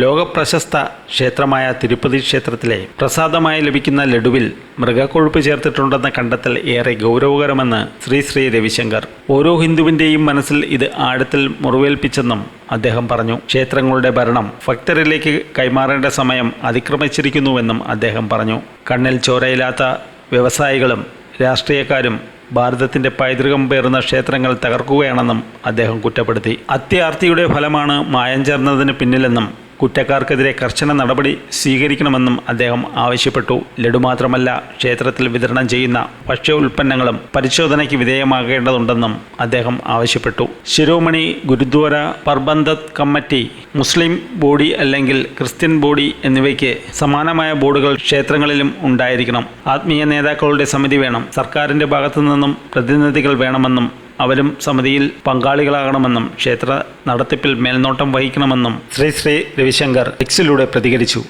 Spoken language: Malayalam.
ലോകപ്രശസ്ത ക്ഷേത്രമായ തിരുപ്പതി ക്ഷേത്രത്തിലെ പ്രസാദമായി ലഭിക്കുന്ന ലഡുവിൽ മൃഗക്കൊഴുപ്പ് ചേർത്തിട്ടുണ്ടെന്ന കണ്ടെത്തൽ ഏറെ ഗൗരവകരമെന്ന് ശ്രീ ശ്രീ രവിശങ്കർ. ഓരോ ഹിന്ദുവിന്റെയും മനസ്സിൽ ഇത് ആഴത്തിൽ മുറിവേൽപ്പിച്ചെന്നും അദ്ദേഹം പറഞ്ഞു. ക്ഷേത്രങ്ങളുടെ ഭരണം ഭക്തരിലേക്ക് കൈമാറേണ്ട സമയം അതിക്രമിച്ചിരിക്കുന്നുവെന്നും അദ്ദേഹം പറഞ്ഞു. കണ്ണിൽ ചോരയില്ലാത്ത വ്യവസായികളും രാഷ്ട്രീയക്കാരും ഭാരതത്തിന്റെ പൈതൃകം പേറുന്ന ക്ഷേത്രങ്ങൾ തകർക്കുകയാണെന്നും അദ്ദേഹം കുറ്റപ്പെടുത്തി. അത്യാർത്തിയുടെ ഫലമാണ് മായം ചേർന്നതിന് പിന്നിലെന്നും കുറ്റക്കാർക്കെതിരെ കർശന നടപടി സ്വീകരിക്കണമെന്നും അദ്ദേഹം ആവശ്യപ്പെട്ടു. ലഡു മാത്രമല്ല ക്ഷേത്രത്തിൽ വിതരണം ചെയ്യുന്ന ഭക്ഷ്യ ഉൽപ്പന്നങ്ങളും പരിശോധനയ്ക്ക് വിധേയമാകേണ്ടതുണ്ടെന്നും അദ്ദേഹം ആവശ്യപ്പെട്ടു. Shiromani Gurdwara Prabandhak committee Muslim body അല്ലെങ്കിൽ ക്രിസ്ത്യൻ ബോഡി എന്നിവയ്ക്ക് സമാനമായ ബോർഡുകൾ ക്ഷേത്രങ്ങളിലും ഉണ്ടായിരിക്കണം. ആത്മീയ നേതാക്കളുടെ സമിതി വേണം. സർക്കാരിന്റെ ഭാഗത്തു നിന്നും പ്രതിനിധികൾ വേണമെന്നും അവരും സമിതിയിൽ പങ്കാളികളാകണമെന്നും ക്ഷേത്ര നടത്തിപ്പിൽ മേൽനോട്ടം വഹിക്കണമെന്നും ശ്രീ ശ്രീ രവിശങ്കർ എക്സിലൂടെ പ്രതികരിച്ചു.